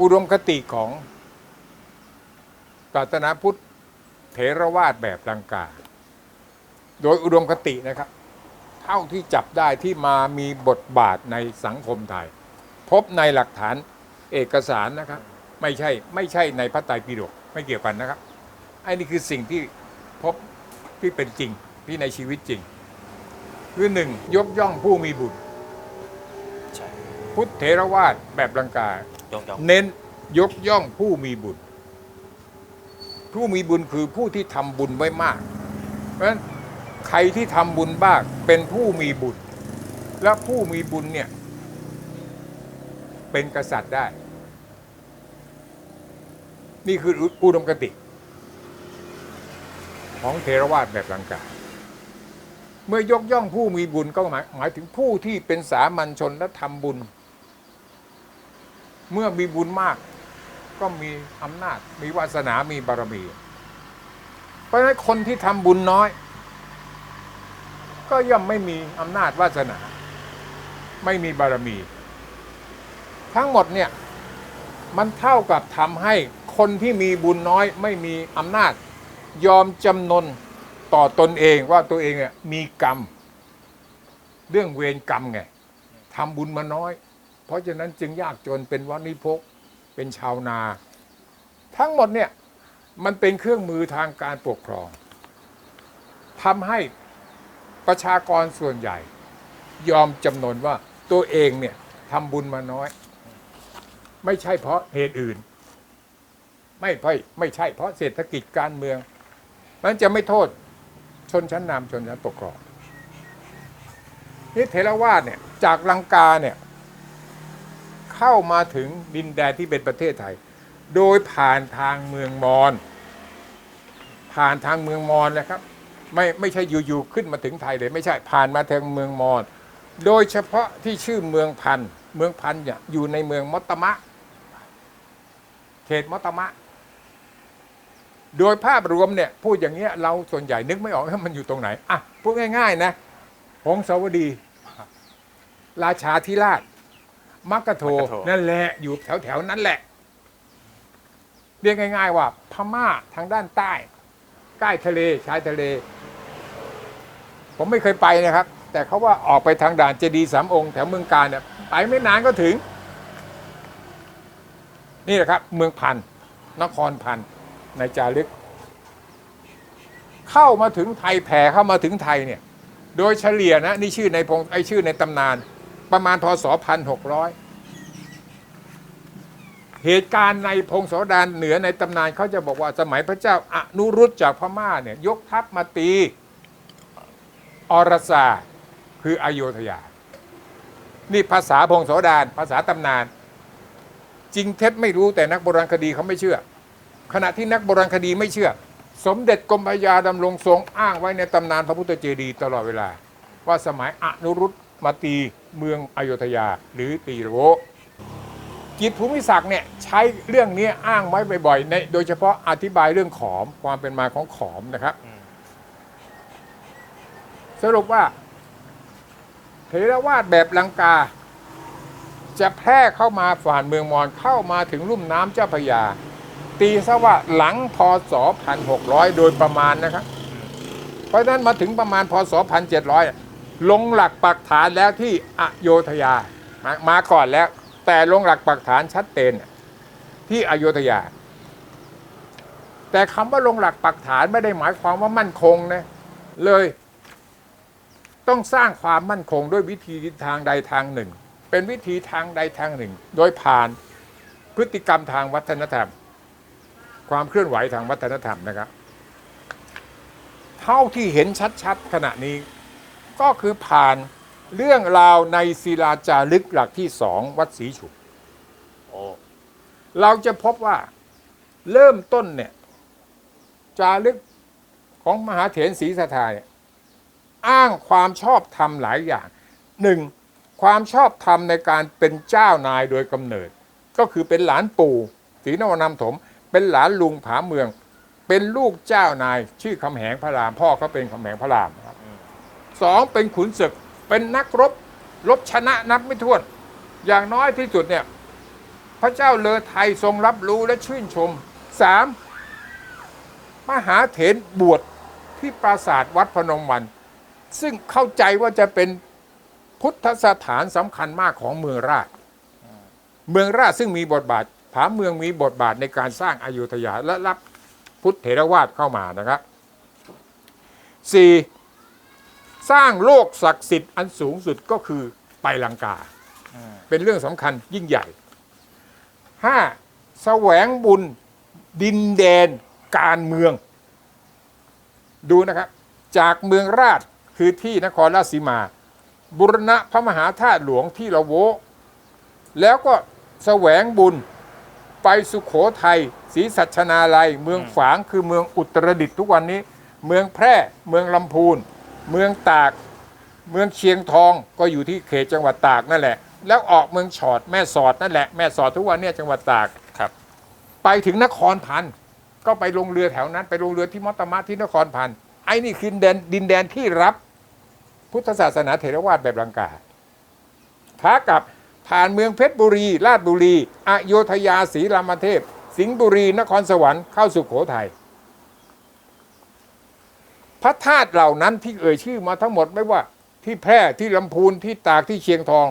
อุดมคติของศาสนาพุทธเถรวาทแบบลังกา โดยอุดมคตินะครับ เท่าที่จับได้ที่มามีบทบาทในสังคมไทย พบในหลักฐานเอกสารนะครับ ไม่ใช่ไม่ใช่ในพระไตรปิฎกไม่เกี่ยวกันนะครับไอ้นี่คือสิ่งที่พบที่เป็นจริงที่ในชีวิตจริง คือหนึ่งยกย่องผู้มีบุญใช่พุทธเถรวาทแบบลังกา ยกย่องเน้นยกย่องผู้มีบุญ ผู้มีบุญคือผู้ที่ทำบุญไว้มาก เพราะฉะนั้นใครที่ทำบุญบ้างเป็นผู้มีบุญ และผู้มีบุญเนี่ย เป็นกษัตริย์ได้ นี่คืออุดมคติ ของเทรวาสแบบลังกาเมื่อยกย่องผู้มีบุญก็หมายหมายถึงผู้ที่เป็นสามัญชนและทำบุญ เมื่อมีบุญมาก ก็มีอำนาจ มีวาสนามีบารมี เพราะฉะนั้นคนที่ทำบุญน้อย ก็ย่อมไม่มีอำนาจวาสนา ไม่มีบารมี ทั้งหมดเนี่ย มันเท่ากับทำให้คนที่มีบุญน้อย ไม่มีอำนาจ ยอมจำนนต่อตนเองว่าตัวเองเนี่ยมีกรรม เรื่องเวรกรรมไงทำบุญมาน้อย เพราะฉะนั้นจึงยากจนเป็นวันิพกเป็นชาวนา ทั้งหมดเนี่ยมันเป็นเครื่องมือทางการปกครองทำให้ประชากรส่วนใหญ่ ยอมจำนนว่าตัวเองเนี่ยทำบุญมาน้อย ไม่ใช่เพราะเหตุอื่น ไม่ใช่ไม่ใช่เพราะเศรษฐกิจการเมืองมันจะไม่โทษชนชั้นนำชนชั้นปกครองนี่เทรวาสเนี่ยจากลังกาเนี่ย เข้ามาถึงดินแดนที่เป็นประเทศไทย โดยผ่านทางเมืองมอญผ่านทางเมืองมอญนะครับ ไม่ไม่ใช่อยู่ๆขึ้นมาถึงไทยเลยไม่ใช่ผ่านมาทางเมืองมอญโดยเฉพาะที่ชื่อเมืองพันเมืองพันเนี่ยอยู่ในเมืองมอตมะ เขตมอตตมะ โดยภาพรวมเนี่ยพูดอย่างเงี้ยเราส่วนใหญ่นึกไม่ออกว่ามันอยู่ตรงไหนอะพูดง่าย ๆ นะ หงสาวดี ราชาธิราช มักกะโท มักกะโท นั่นแหละอยู่แถวแถวๆนั้นแหละ เรียกง่าย ๆ ว่า พม่าทางด้านใต้ ใกล้ทะเลชายทะเล ผมไม่เคยไปนะครับ แต่เขาว่าออกไปทางด่านเจดีย์สามองค์แถวเมืองการเนี่ยไปไม่นานก็ถึง นี่แหละครับ เมืองพันธุ์นครพันธุ์ในจารึก เข้ามาถึงไทยแผ่เข้ามาถึงไทยเนี่ย โดยเฉลี่ยนะ นี่ชื่อในพงไอชื่อในตำนาน ประมาณพศพันหกร้อยเหตุการณ์ในพงศาวดารเหนือในตำนานเขาจะบอกว่าสมัยพระเจ้าอนุรุตจากพม่าเนี่ยยกทัพมาตีอรสาคืออโยธยา นี่ภาษาพงศาวดารภาษาตำนาน จริงเท็จไม่รู้แต่นักโบราณคดีเขาไม่เชื่อ ขณะที่นักโบราณคดีไม่เชื่อ สมเด็จกรมพยาดำรงทรงอ้างไว้ในตำนานพระพุทธเจดีย์ตลอดเวลา ว่าสมัยอนุรุตมาตี เมืองอโยธยาหรือตีโรกิจภูมิศักดิ์เนี่ยใช้เรื่องนี้อ้างไว้บ่อยๆในโดยเฉพาะอธิบายเรื่องขอมความเป็นมาของขอมนะครับ สรุปว่าเทรวาสแบบลังกา จะแพร่เข้ามาฝ่านเมืองมอญเข้ามาถึงลุ่มน้ำเจ้าพระยา ตีซะว่าหลังพศ 1600 โดยประมาณนะครับ เพราะนั้นมาถึงประมาณพศ 1700 ลงหลักปักฐานแล้วที่อโยธยามามาก่อนแล้ว แต่ลงหลักปักฐานชัดเจนที่อโยธยา แต่คำว่าลงหลักปักฐานไม่ได้หมายความว่ามั่นคงนะเลยต้องสร้างความมั่นคงด้วยวิธีทางใดทางหนึ่ง เป็นวิธีทางใดทางหนึ่ง โดยผ่านพฤติกรรมทางวัฒนธรรม ความเคลื่อนไหวทางวัฒนธรรมนะครับ เท่าที่เห็นชัดๆขณะนี้ ก็คือผ่านเรื่องราวในศิลาจารึกหลักที่สองวัดศรีฉุกโอ้เราจะพบว่าเริ่มต้นเนี่ยจารึกของมหาเถรศรีสัทธาเนี่ยอ้างความชอบธรรมหลายอย่างหนึ่งความชอบธรรมในการเป็นเจ้านายโดยกำเนิด ก็คือเป็นหลานปู่ศรีนวนามถม เป็นหลานลุงผาเมือง เป็นลูกเจ้านายชื่อคำแหงพระราม พ่อเขาเป็นคำแหงพระรามนะครับ สองเป็นขุนศึก เป็นนักรบ รบชนะนับไม่ถ้วน อย่างน้อยที่สุดเนี่ย พระเจ้าเลอไทยทรงรับรู้และชื่นชมสามมหาเถรบวชที่ปราสาทวัดพนมวัน ซึ่งเข้าใจว่าจะเป็นพุทธสถานสำคัญมากของเมืองราช เมืองราชซึ่งมีบทบาทผาเมืองมีบทบาทในการสร้างอายุทยาและรับพุทธเถรวาทเข้ามานะครับสี่ สร้างโลกศักดิ์สิทธิ์อันสูงสุดก็คือไปลังกาอืมเป็นเรื่องสำคัญยิ่งใหญ่ห้าแสวงบุญดินแดนการเมือง ดูนะครับ จากเมืองราชคือที่นครราชสีมา บุรณะพระมหาธาตุหลวงที่ละโว แล้วก็แสวงบุญไปสุขโขทัยศรีสัชนาลัย เมืองฝางคือเมืองอุตรดิตถ์ทุกวันนี้ เมืองแพร่เมืองลำพูน เมืองตาก เมืองเชียงทองก็อยู่ที่เขตจังหวัดตากนั่นแหละ แล้วออกเมืองฉอดแม่สอดนั่นแหละแม่สอดทุกวันเนี่ยจังหวัดตากครับ ไปถึงนครพันธ์ก็ไปลงเรือแถวนั้น ไปลงเรือที่มอตมะที่นครพันธ์ไอ้นี่คือดินแดนดินแดนที่รับพุทธศาสนาเถรวาทแบบลังกาขากลับผ่านเมืองเพชรบุรี ราชบุรี อโยธยาศรีรามเทพ สิงห์บุรี นครสวรรค์เข้าสุโขทัย พระธาตุเหล่านั้นที่เอ่ยชื่อมาทั้งหมดไม่ว่า ที่แพร่ที่ลำพูนที่ตากที่เชียงทอง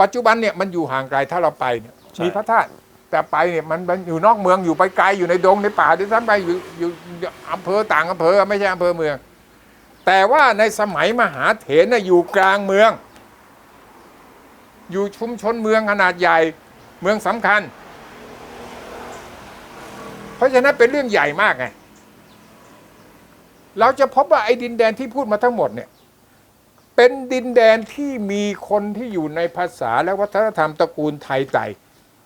ปัจจุบันเนี่ยมันอยู่ห่างไกลถ้าเราไปเนี่ยใช่ มีพระธาตุแต่ไปเนี่ยมันมันอยู่นอกเมืองอยู่ไปไกลอยู่ในดงในป่าด้วยซ้ำไปอยู่อยู่อยู่อำเภอต่างอำเภอไม่ใช่อำเภอเมือง แต่ว่าในสมัยมหาเถรน่ะอยู่กลางเมือง อยู่ชุมชนเมืองขนาดใหญ่เมืองสำคัญ เพราะฉะนั้นเป็นเรื่องใหญ่มากไง เราจะพบว่าไอ้ดินแดนที่พูดมาทั้งหมดเนี่ยเป็นดินแดนที่มีคนที่อยู่ในภาษาและวัฒนธรรมตระกูลไทยไต่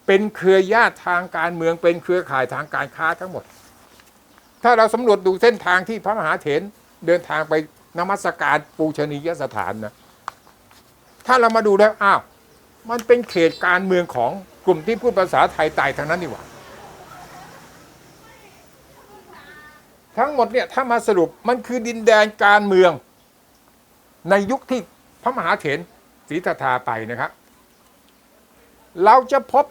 เป็นเครือญาติทางการเมืองเป็นเครือข่ายทางการค้าทั้งหมด ถ้าเราสำรวจดูเส้นทางที่พระมหาเถรเดินทางไปนมัสการปูชนียสถานนะถ้าเรามาดูแล้วอ้าวมันเป็นเขตการเมืองของกลุ่มที่พูดภาษาไทยไต่ทางนั้นนี่หว่า ทั้งหมดเนี่ยถ้ามาสรุปมันคือดินแดนการเมือง ในยุคที่พระมหาเถรศรีทธาไปนะครับ เราจะพบ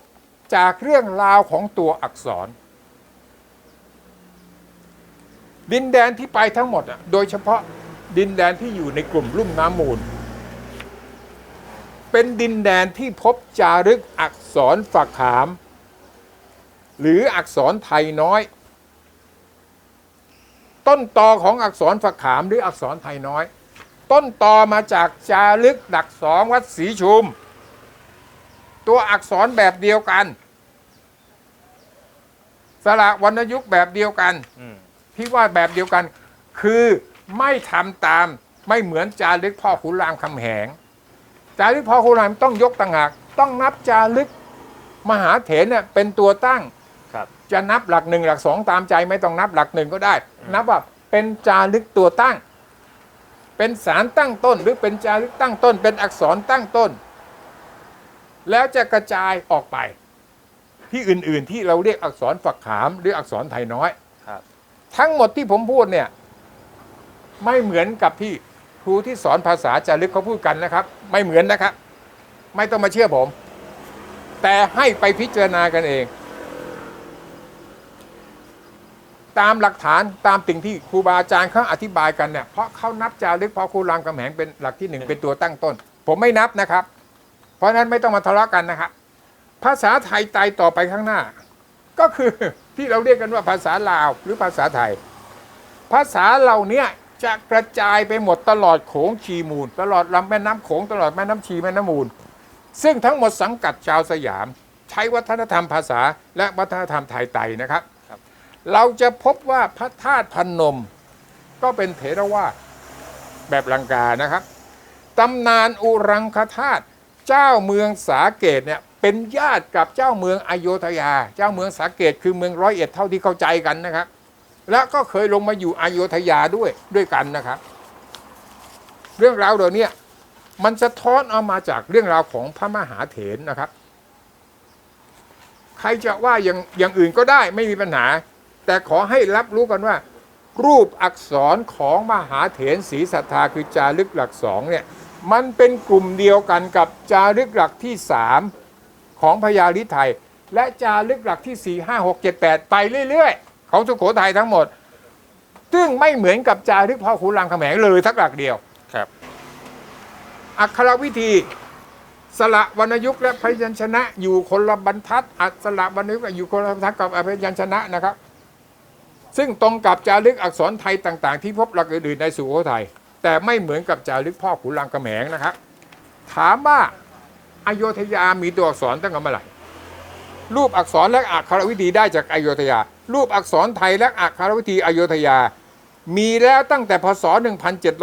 จากเรื่องราวของตัวอักษร ดินแดนที่ไปทั้งหมดอะโดยเฉพาะดินแดนที่อยู่ในกลุ่มลุ่มน้ำมูล เป็นดินแดนที่พบจารึกอักษรฝักขาม หรืออักษรไทยน้อย ต้นตอของอักษรฝักขามหรืออักษรไทยน้อย ต้นตอมาจากจารึกดักสองวัดศรีชุม ตัวอักษรแบบเดียวกัน สระวรรณยุกต์แบบเดียวกันอืมที่ว่าแบบเดียวกัน คือไม่ทำตามไม่เหมือนจารึกพ่อขุนรามคำแหง จารึกพ่อขุนรามต้องยกต่างหาก ต้องนับจารึกมหาเถรเนี่ยเป็นตัวตั้ง จะนับหลักหนึ่งหลักสองตามใจไม่ต้องนับหลักหนึ่งก็ได้ นับว่าเป็นจารึกตัวตั้ง เป็นสารตั้งต้น หรือเป็นจารึกตั้งต้น เป็นอักษรตั้งต้น แล้วจะกระจายออกไป ที่อื่นๆที่เราเรียกอักษรฝักขามหรืออักษรไทยน้อยครับทั้งหมดที่ผมพูดเนี่ย ไม่เหมือนกับที่ครูที่สอนภาษาจารึกเขาพูดกันนะครับ ไม่เหมือนนะครับ ไม่ต้องมาเชื่อผม แต่ให้ไปพิจารณากันเอง ตามหลักฐานตามสิ่งที่ครูบาอาจารย์เขาอธิบายกันเนี่ยเพราะเขานับจารึกเพราะครูรามคำแหงเป็นหลักที่หนึ่งเป็นตัวตั้งต้น ผมไม่นับนะครับ เพราะนั้นไม่ต้องมาทะเลาะกันนะครับภาษาไทยไตต่อไปข้างหน้า ก็คือที่เราเรียกกันว่าภาษาลาวหรือภาษาไทย ภาษาเหล่านี้จะกระจายไปหมดตลอดโขงชีมูล ตลอดลำแม่น้ำโขงตลอดแม่น้ำชีแม่น้ำมูล ซึ่งทั้งหมดสังกัดชาวสยาม ใช้วัฒนธรรมภาษาและวัฒนธรรมไทยไตนะครับ เราจะพบว่าพระธาตุพนม ก็เป็นเถรวาทแบบลังกานะครับตำนานอุรังคธาตุเจ้าเมืองสาเกตเนี่ยเป็นญาติกับเจ้าเมืองอโยธยา เจ้าเมืองสาเกตคือเมืองร้อยเอ็ดเท่าที่เข้าใจกันนะครับ และก็เคยลงมาอยู่อโยธยาด้วยด้วยกันนะครับ เรื่องราวเหล่านี้มันสะท้อนเอามาจากเรื่องราวของพระมหาเถรนะครับ ใครจะว่าอย่างอย่างอื่นก็ได้ไม่มีปัญหา แต่ขอให้รับรู้กันว่า รูปอักษรของมหาเถรศรีสัทธาคือจารึกหลักสองเนี่ยมันเป็นกลุ่มเดียวกันกับจารึกหลักที่สามของพญาลิไทย และจารึกหลักที่ 4 5 6 7 8 ไปเรื่อยๆ ของสุโขทัยทั้งหมด ซึ่งไม่เหมือนกับจารึกพ่อขุนรามคำแหงเลยสักหลักเดียวครับ อักขรวิธีสละวรรณยุกต์และพยัญชนะอยู่คนละบรรทัดอักสละวรรณยุกต์อยู่คนละบรรทัดกับพยัญชนะนะครับ ซึ่งตรงกับจารึกอักษรไทยต่าง ๆ ที่พบหลักอื่นๆในสุโขทัยแต่ไม่เหมือนกับจารึกพ่อขุนรามคำแหงนะครับ ถามว่าอโยธยามีตัวอักษรตั้งแต่เมื่อไหร่รูปอักษรและอักขรวิธีได้จากอโยธยา รูปอักษรไทยและอักขรวิธีอโยธยา มีแล้วตั้งแต่พศ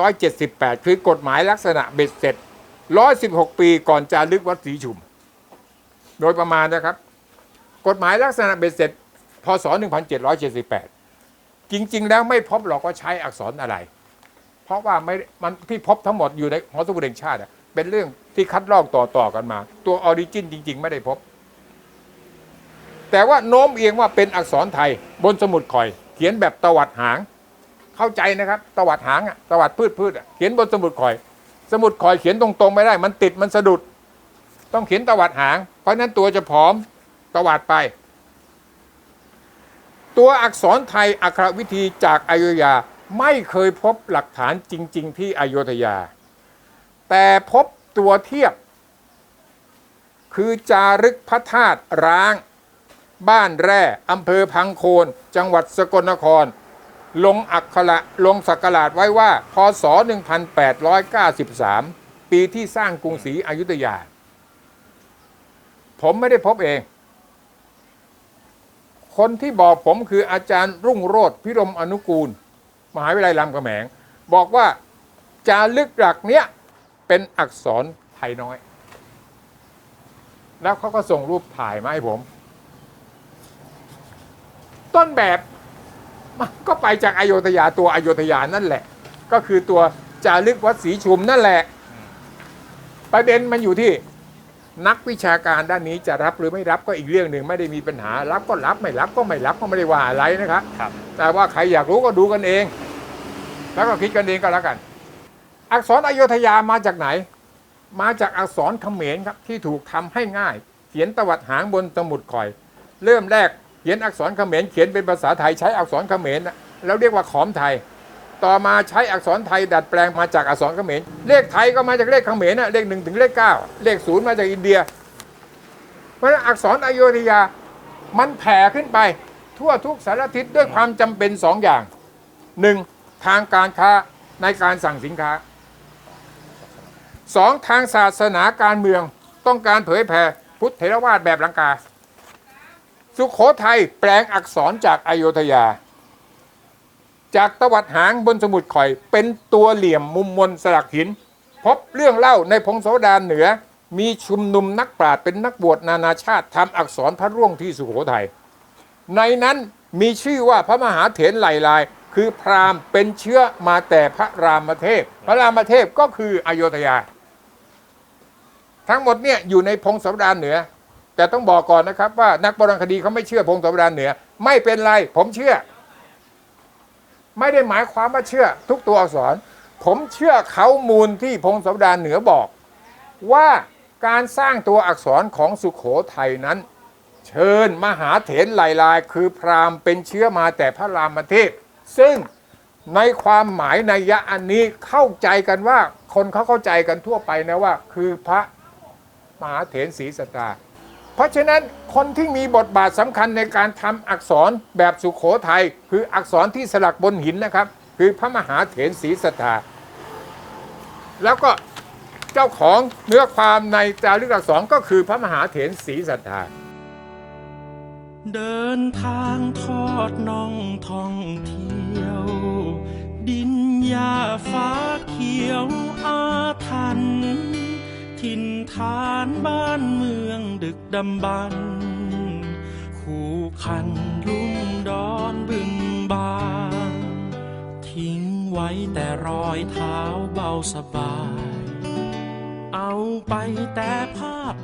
1778 คือกฎหมายลักษณะเบ็ดเสร็จ 116 ปีก่อนจารึกวัดศรีชุม โดยประมาณนะครับ กฎหมายลักษณะเบ็ดเสร็จ พศ 1778 จริง ๆ แล้วไม่พบหรอกว่าใช้อักษรอะไร เพราะว่าไม่มันที่พบทั้งหมดอยู่ในหอสมุดแห่งชาติเป็นเรื่องที่คัดลอกต่อๆกันมา ตัวออริจินจริง ๆ ไม่ได้พบ แต่ว่าโน้มเอียงว่าเป็นอักษรไทยบนสมุดข่อย เขียนแบบตวัดหาง เข้าใจนะครับ ตวัดหางอะตวัดพืชพืชอะเขียนบนสมุดข่อย สมุดข่อยเขียนตรงๆไม่ได้ มันติดมันสะดุด ต้องเขียนตวัดหาง เพราะนั้นตัวจะผอมตวัดไป ตัวอักษรไทยอักขรวิธีจากอยุธยาไม่เคยพบหลักฐานจริง ๆ ที่อยุธยา แต่พบตัวเทียบ คือจารึกพระธาตุร้าง บ้านแร่อำเภอพังโคน จังหวัดสกลนคร ลงอักขระลงสักราชไว้ว่า พศ 1893 ปีที่สร้างกรุงศรีอยุธยา ผมไม่ได้พบเอง คนที่บอกผมคืออาจารย์รุ่งโรธพิรมอนุกูล มหาวิทยาลัยรามคำแหง บอกว่าจารึกหลักเนี้ยเป็นอักษรไทยน้อย แล้วเขาก็ส่งรูปถ่ายมาให้ผม ต้นแบบก็ไปจากอโยธยาตัวอโยธยานั่นแหละ ก็คือตัวจารึกวัดศรีชุมนั่นแหละ ประเด็นมันอยู่ที่ นักวิชาการด้านนี้จะรับหรือไม่รับก็อีกเรื่องหนึ่งไม่ได้มีปัญหารับก็รับไม่รับก็ไม่รับก็ไม่ได้ว่าอะไรนะครับ ครับ แต่ว่าใครอยากรู้ก็ดูกันเอง แล้วก็คิดกันเองก็แล้วกัน อักษรอโยธยามาจากไหน มาจากอักษรเขมรครับที่ถูกทำให้ง่าย เขียนตวัดหางบนสมุดข่อย เริ่มแรกเขียนอักษรเขมรเขียนเป็นภาษาไทยใช้อักษรเขมรนะแล้วเรียกว่าขอมไทย ต่อมาใช้อักษรไทยดัดแปลงมาจากอักษรเขมร เลขไทยก็มาจากเลขเขมรนะเลขหนึ่งถึงเลขเก้าเลขศูนย์มาจากอินเดีย เพราะฉะนั้นอักษรอโยธยามันแผ่ขึ้นไปทั่วทุกสารทิศด้วยความจำเป็นสองอย่างหนึ่งทางการค้าในการสั่งสินค้าสองทางศาสนาการเมืองต้องการเผยแผ่พุทธเถรวาทแบบลังกา สุขโขทัยแปลงอักษรจากอโยธยา จากตวัดหางบนสมุดข่อย เป็นตัวเหลี่ยมมุมมนสลักหิน พบเรื่องเล่าในพงศาวดารเหนือ มีชุมนุมนักปราชญ์เป็นนักบวชนานาชาติทำอักษรพระร่วงที่สุโขทัยในนั้นมีชื่อว่าพระมหาเถรไหลลาย คือพราหมณ์เป็นเชื้อมาแต่พระรามเทพ พระรามเทพก็คืออโยธยา ทั้งหมดเนี่ยอยู่ในพงศาวดารเหนือ แต่ต้องบอกก่อนนะครับว่านักโบราณคดีเขาไม่เชื่อพงศาวดารเหนือ ไม่เป็นไรผมเชื่อ ไม่ได้หมายความว่าเชื่อทุกตัวอักษร ผมเชื่อเขามูลที่พงศาวดารเหนือบอก ว่าการสร้างตัวอักษรของสุขโขทัยนั้น เชิญมหาเถรไหลลายคือพราหมณ์เป็นเชื้อมาแต่พระรามเทพซึ่งในความหมายในยยะอันนี้เข้าใจกันว่าคนเขาเข้าใจกันทั่วไปนะว่า คือพระมหาเถรศรีสตา เพราะฉะนั้นคนที่มีบทบาทสำคัญในการทำอักษรแบบสุขโขทัยคืออักษรที่สลักบนหินนะครับ คือพระมหาเถรศรีสตาแล้วก็เจ้าของเนื้อความในจารึกอักษรก็คือพระมหาเถรศรีสัทธาเดินทางทอดน่องท่องเที่ยว ดินหญ้าฟ้าเขียวอาทัน ถิ่นฐานบ้านเมืองดึกดำบรรพ์คู่คันลุ่มดอนบึงบานทิ้งไว้แต่รอยเท้าเบาสบาย เอาไปแต่ภาพ